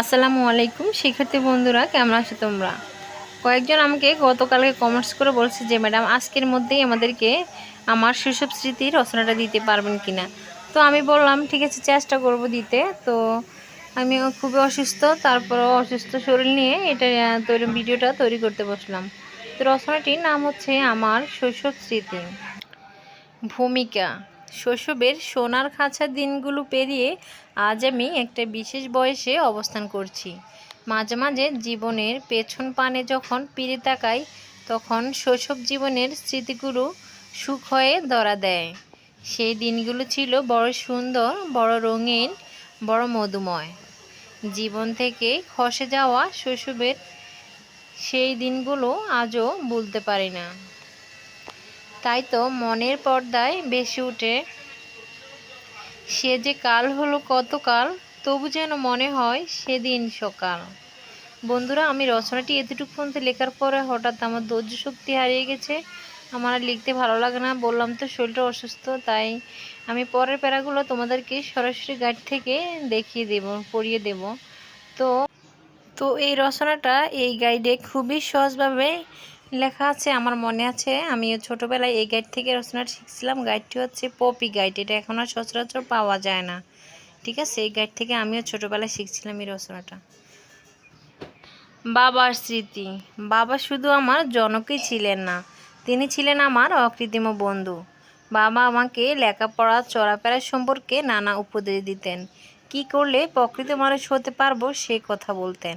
আসসালামু আলাইকুম। শিক্ষার্থী বন্ধুরা, কেমন আছো তোমরা? কয়েকজন আমাকে গতকালকে কমেন্টস করে বলছে যে, ম্যাডাম, আজকের মধ্যেই আমাদেরকে আমার শৈশব স্মৃতির রচনাটা দিতে পারবেন কিনা? তো আমি বললাম, ঠিক আছে, চেষ্টা করব দিতে। তো আমি খুবই অসুস্থ, তারপরও অসুস্থ শরীর নিয়ে এটা তৈরি, ভিডিওটা তৈরি করতে বসলাম। তো রচনাটির নাম হচ্ছে, আমার শৈশব স্মৃতি। ভূমিকা। শৈশবের সোনার খাঁচার দিনগুলো পেরিয়ে আজ আমি একটা বিশেষ বয়সে অবস্থান করছি। মাঝে মাঝে জীবনের পেছন পানে যখন ফিরে তাকাই, তখন শৈশব জীবনের স্মৃতিগুলো সুখ হয়ে ধরা দেয়। সেই দিনগুলো ছিল বড় সুন্দর, বড় রঙিন, বড় মধুময়। জীবন থেকে খসে যাওয়া শৈশবের সেই দিনগুলো আজও ভুলতে পারি না। তাই তো মনের পর্দায় বেশি উঠে। সে যে কাল হলো কত কাল, তবু যেন মনে হয় সেদিন সকাল। বন্ধুরা, আমি রচনাটি এতটুকু পর্যন্ত লেখার পরে হঠাৎ আমার ধৈর্য শক্তি হারিয়ে গেছে। আমার লিখতে ভালো লাগে না, বললাম তো শরীরটা অসুস্থ, তাই আমি পরের প্যারাগুলো তোমাদেরকে সরাসরি গাইড থেকে দেখিয়ে দেব, পড়িয়ে দেব। তো তো এই রচনাটা এই গাইডে খুবই সহজভাবে লেখা আছে, আমার মনে আছে আমি ছোটোবেলায় এই গাইড থেকে রচনাটা শিখছিলাম। গাইডটি হচ্ছে পপি গাইড এটা এখন আর সচরাচর পাওয়া যায় না। ঠিক আছে? এই গাইড থেকে আমিও ছোটোবেলায় শিখছিলাম এই রচনাটা। বাবার স্মৃতি। বাবা শুধু আমার জনকই ছিলেন না, তিনি ছিলেন আমার অকৃত্রিম বন্ধু। বাবা আমাকে লেখাপড়া, চলাফেরা সম্পর্কে নানা উপদেশ দিতেন। কি করলে প্রকৃত মানুষ হতে পারব সে কথা বলতেন।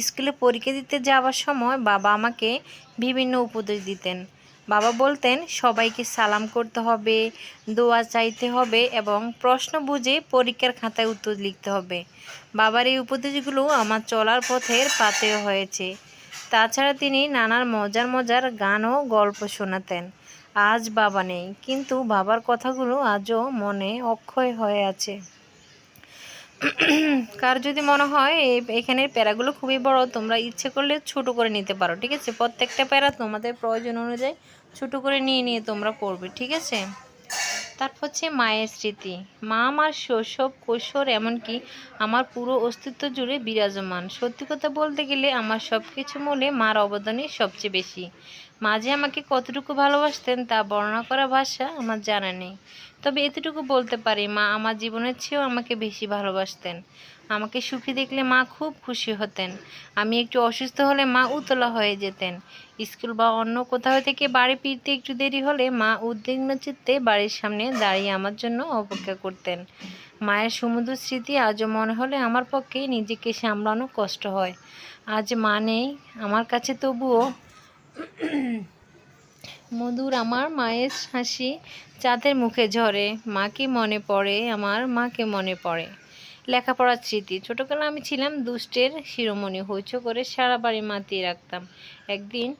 স্কুলে পরীক্ষা দিতে যাওয়ার সময় বাবা আমাকে বিভিন্ন উপদেশ দিতেন। বাবা বলতেন, সবাইকে সালাম করতে হবে, দোয়া চাইতে হবে এবং প্রশ্ন বুঝে পরীক্ষার খাতায় উত্তর লিখতে হবে। বাবার এই উপদেশগুলো আমার চলার পথের পাতেও হয়েছে। তাছাড়া তিনি নানান মজার মজার গান ও গল্প শোনাতেন। আজ বাবা নেই, কিন্তু বাবার কথাগুলো আজও মনে অক্ষয় হয়ে আছে। কার যদি মনে হয় এখানের প্যারাগুলো খুবই বড়, তোমরা ইচ্ছে করলে ছোট করে নিতে পারো, ঠিক আছে? প্রত্যেকটা প্যারা তোমাদের প্রয়োজন অনুযায়ী ছোট করে নিয়ে নিয়ে তোমরা পড়বে ঠিক আছে? তারপর হচ্ছে মায়ের স্মৃতি। মা আমার শৈশব, কৈশোর, এমনকি আমার পুরো অস্তিত্ব জুড়ে বিরাজমান। সত্যি কথা বলতে গেলে আমার সব কিছু মনে মার অবদানই সবচেয়ে বেশি। মা যে আমাকে কতটুকু ভালোবাসতেন তা বর্ণনা করা ভাষা আমার জানা নেই। তবে এতটুকু বলতে পারি, মা আমার জীবনের চেয়েও আমাকে বেশি ভালোবাসতেন। আমাকে সুখী দেখলে মা খুব খুশি হতেন। আমি একটু অসুস্থ হলে মা উতলা হয়ে যেতেন। স্কুল বা অন্য কোথাও থেকে বাড়ি ফিরতে একটু দেরি হলে মা উদ্বিগ্ন চিত্তে বাড়ির সামনে দাঁড়িয়ে আমার জন্য অপেক্ষা করতেন। মায়ের সমুদ্র স্মৃতি আজও মনে হলে আমার পক্ষে নিজেকে সামলানো কষ্ট হয়। আজ মা নেই, আমার কাছে তবুও মধুর আমার মায়ের হাসি চাঁদের মুখে ঝরে। মাকে মনে পড়ে? আমার মাকে মনে পড়ে? লেখাপড়ার স্মৃতি। ছোটোবেলা আমি ছিলাম দুষ্টের শিরোমণি। হইচো করে সারা বাড়ি মাতিয়ে রাখতাম। একদিন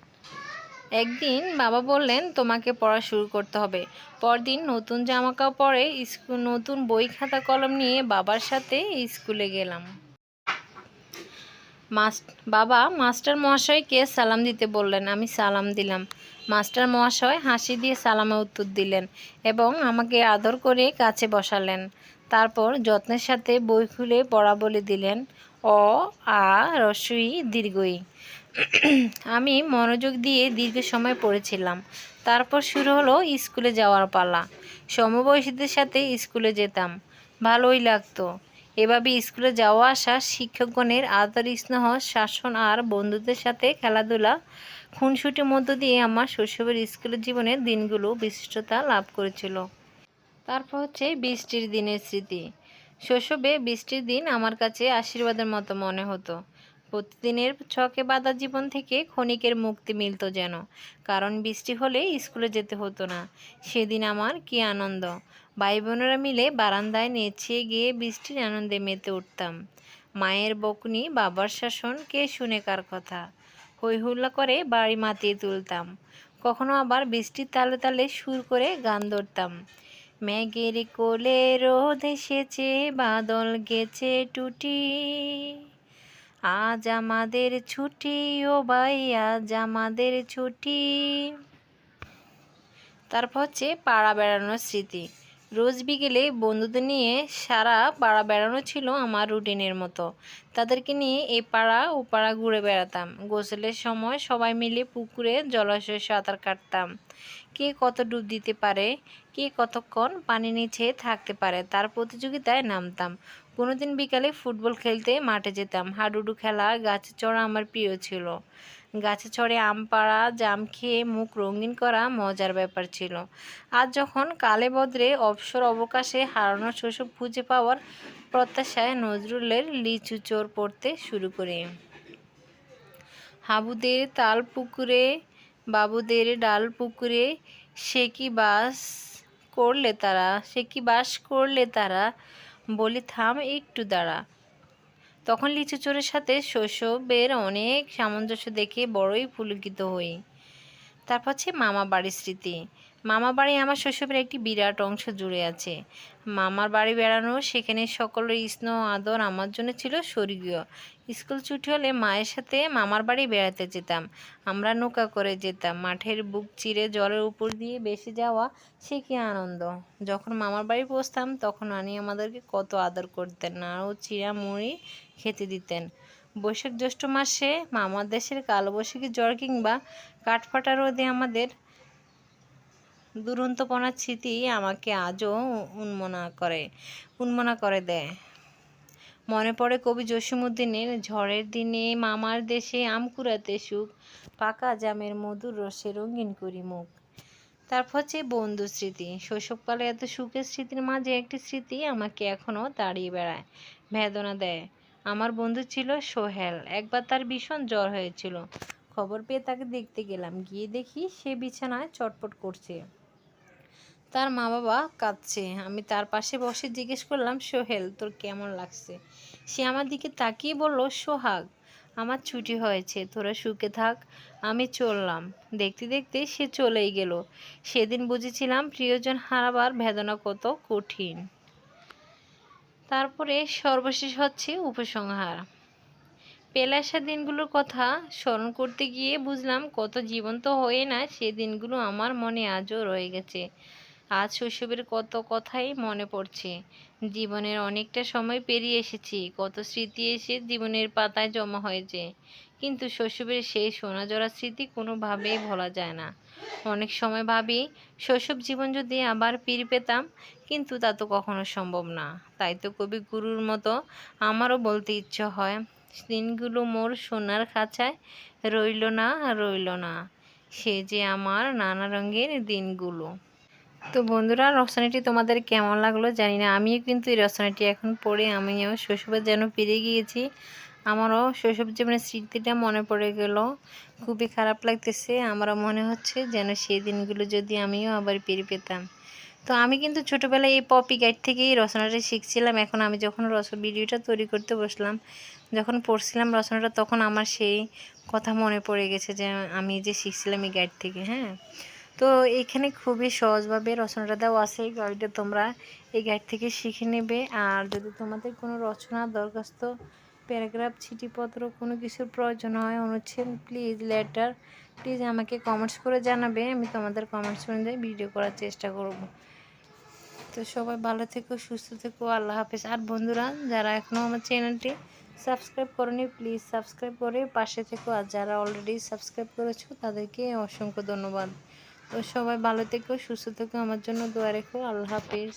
একদিন বাবা বললেন, তোমাকে পড়া শুরু করতে হবে। পরদিন নতুন জামা কাপড়ে স্কুল নতুন বই খাতা কলম নিয়ে বাবার সাথে স্কুলে গেলাম। মাস, বাবা, মাস্টার মহাশয়কে সালাম দিতে বললেন? আমি সালাম দিলাম। মাস্টার মহাশয় হাসি দিয়ে সালামে উত্তর দিলেন এবং আমাকে আদর করে কাছে বসালেন। তারপর যত্নের সাথে বই খুলে পড়া বলে দিলেন, অ, আ রস্বই দীর্ঘই। আমি মনোযোগ দিয়ে দীর্ঘ সময় পড়েছিলাম। তারপর শুরু হলো স্কুলে যাওয়ার পালা। সমবয়সীদের সাথে স্কুলে যেতাম। ভালোই লাগতো। এভাবে স্কুলে যাওয়া আসা শিক্ষকগণের আদর স্নেহ, শাসন আর বন্ধুদের সাথে খেলাধুলা খুনসুটির মধ্য দিয়ে আমার শৈশবের স্কুলের জীবনের দিনগুলো বিশিষ্টতা লাভ করেছিল। তারপর হচ্ছে বৃষ্টির দিনের স্মৃতি। শৈশবে বৃষ্টির দিন আমার কাছে আশীর্বাদের মতো মনে হতো। প্রতিদিনের ছকে বাঁধা জীবন থেকে ক্ষণিকের মুক্তি মিলত যেন, কারণ বৃষ্টি হলে স্কুলে যেতে হতো না। সেদিন আমার কি আনন্দ! ভাই বোনেরা মিলে বারান্দায় নেচিয়ে গিয়ে বৃষ্টির আনন্দে মেতে উঠতাম। মায়ের বকুনি, বাবার শাসন, কে শুনে কার কথা? হই হুল্লা করে বাড়ি মাতিয়ে তুলতাম। কখনো আবার বৃষ্টির তালে তালে সুর করে গান ধরতাম। মেঘের কোলে রোদ এসেছে, বাদল গেছে টুটি। আজ আমাদের ছুটি, ও ভাই, আজ আমাদের ছুটি। তারপর হচ্ছে পাড়া বেড়ানোর স্মৃতি। রোজ বিকেলে বন্ধুদের নিয়ে সারা পাড়া বেড়ানো ছিল আমার রুটিনের মতো। তাদেরকে নিয়ে এ পাড়া ও পাড়া ঘুরে বেড়াতাম। গোসলের সময় সবাই মিলে পুকুরে জলাশয়ে সাঁতার কাটতাম। কে কত ডুব দিতে পারে, কে কতক্ষণ পানি নিচে থাকতে পারে তার প্রতিযোগিতায় নামতাম। কোনোদিন বিকালে ফুটবল খেলতে মাঠে যেতাম। হাডুডু খেলা, গাছে চড়া আমার প্রিয় ছিল। গাছে চড়ে আম পাড়া, জাম খেয়ে মুখ রঙিন করা মজার ব্যাপার ছিল। আজ যখন কালে বদ্রে অবসর অবকাশে হারানো শৈশব খুঁজে পাওয়ার প্রত্যাশায় নজরুলের লিচু চোর পড়তে শুরু করি। হাবুদের তাল পুকুরে, বাবুদের ডাল পুকুরে, সে কি বাস করলে তারা, সে কি বাস করলে তারা বলি, থাম একটু দাঁড়া। তখন লিচু চোরের সাথে শৈশবের অনেক সামঞ্জস্য দেখে বড়ই পুলকিত হই। তারপর হচ্ছে মামা বাড়ির স্মৃতি। মামা বাড়ি আমার শৈশবের একটি বিরাট অংশ জুড়ে আছে। মামার বাড়ি বেড়ানো সেখানে সকলের স্নেহ, আদর আমার জন্য ছিল স্বর্গীয়। স্কুল ছুটি হলে মায়ের সাথে মামার বাড়ি বেড়াতে যেতাম। আমরা নৌকা করে যেতাম। মাঠের বুক চিরে জলের উপর দিয়ে বেসে যাওয়া সে কি আনন্দ। যখন মামার বাড়ি পৌঁছতাম তখন নানি আমাদেরকে কত আদর করতেন। নাড়ু চিরা মুড়ি খেতে দিতেন। বৈশাখ জ্যৈষ্ঠ মাসে মামার দেশের কালবৈশাখী জ্বর কিংবা কাঠফাটা রোদে আমাদের দুরন্তপনার স্মৃতি আমাকে আজও উন্মনা করে উন্মনা করে দেয়। মনে পড়ে কবি জসীমউদ্দিনের, ঝড়ের দিনে মামার দেশে আম কুড়াতে সুখ, পাকা জামের মধুর রসে রঙিন করি মুখ। তারপর হচ্ছে বন্ধু স্মৃতি। শৈশবকালে এত সুখের স্মৃতির মাঝে একটি স্মৃতি আমাকে এখনও দাঁড়িয়ে বেড়ায়, বেদনা দেয়। আমার বন্ধু ছিল সোহেল। একবার তার ভীষণ জ্বর হয়েছিল। খবর পেয়ে তাকে দেখতে গেলাম। গিয়ে দেখি সে বিছানায় চটপট করছে। তার মা বাবা কাঁদছে। আমি তার পাশে বসে জিজ্ঞেস করলাম, সোহেল, তোর কেমন লাগছে? সে আমার দিকে তাকিয়ে বলল, সোহাগ, আমার ছুটি হয়েছে, তোরা সুখে থাক, আমি চললাম। দেখতে দেখতে সে চলেই গেল। সেদিন বুঝেছিলাম প্রিয়জন হারাবার বেদনা কত কঠিন। তারপরে সর্বশেষ হচ্ছে উপসংহার। পেলাসা দিনগুলোর কথা স্মরণ করতে গিয়ে বুঝলাম কত জীবন্ত হয়ে না সে দিনগুলো আমার মনে আজও রয়ে গেছে। আজ শৈশবের কত কথাই মনে পড়ছে। জীবনের অনেকটা সময় পেরিয়ে এসেছি, কত স্মৃতি এসে জীবনের পাতায় জমা হয়েছে। কিন্তু শৈশবের সেই সোনাজড়া স্মৃতি কোনোভাবেই ভোলা যায় না। অনেক সময় ভাবি, শৈশব জীবন যদি আবার ফিরে পেতাম, কিন্তু তা তো কখনো সম্ভব না। তাই তো কবি গুরুর মতো আমারও বলতে ইচ্ছে হয়, দিনগুলো মোর সোনার খাঁচায় রইল না রইল না। সে যে আমার নানা রঙের দিনগুলো। তো বন্ধুরা রসনাটি তোমাদের কেমন লাগল জানি না। আমিও কিন্তু এই রসনাটি এখন পড়ে, আমিও শৈশবে যেন ফিরে গিয়েছি। আমারও শৈশব জীবনের স্মৃতিটা মনে পড়ে গেল। খুবই খারাপ লাগতেছে, আমারও মনে হচ্ছে যেন সেই দিনগুলো যদি আমিও আবার ফিরে পেতাম। তো আমি কিন্তু ছোটোবেলায় এই পপি গাইড থেকেই রচনাটা শিখছিলাম। এখন আমি যখন রচ ভিডিওটা তৈরি করতে বসলাম, যখন পড়ছিলাম রচনাটা তখন আমার সেই কথা মনে পড়ে গেছে যে আমি যে শিখছিলাম এই গাইড থেকে হ্যাঁ। তো এখানে খুবই সহজভাবে রচনাটা দেওয়া আছে, এই গাইডটা তোমরা এই গাইড থেকে শিখে নেবে। আর যদি তোমাদের কোনো রচনা, দরখাস্ত, প্যারাগ্রাফ, চিঠিপত্র কোনো কিছুর প্রয়োজন হয়, অনুচ্ছেদ প্লিজ লেটার প্লিজ আমাকে কমেন্টস করে জানাবে। আমি তোমাদের কমেন্টস অনুযায়ী ভিডিও করার চেষ্টা করব। তো সবাই ভালো থেকো, সুস্থ থেকো, আল্লাহ হাফেজ। আর বন্ধুরা, যারা এখনও আমার চ্যানেলটি সাবস্ক্রাইব করনি প্লিজ সাবস্ক্রাইব করে পাশে থেকো। আর যারা অলরেডি সাবস্ক্রাইব করেছ, তাদেরকে অসংখ্য ধন্যবাদ। সবাই ভালো থেকো সুস্থ থেকো আমার জন্য দোয়া রেখো আল্লাহ হাফেজ।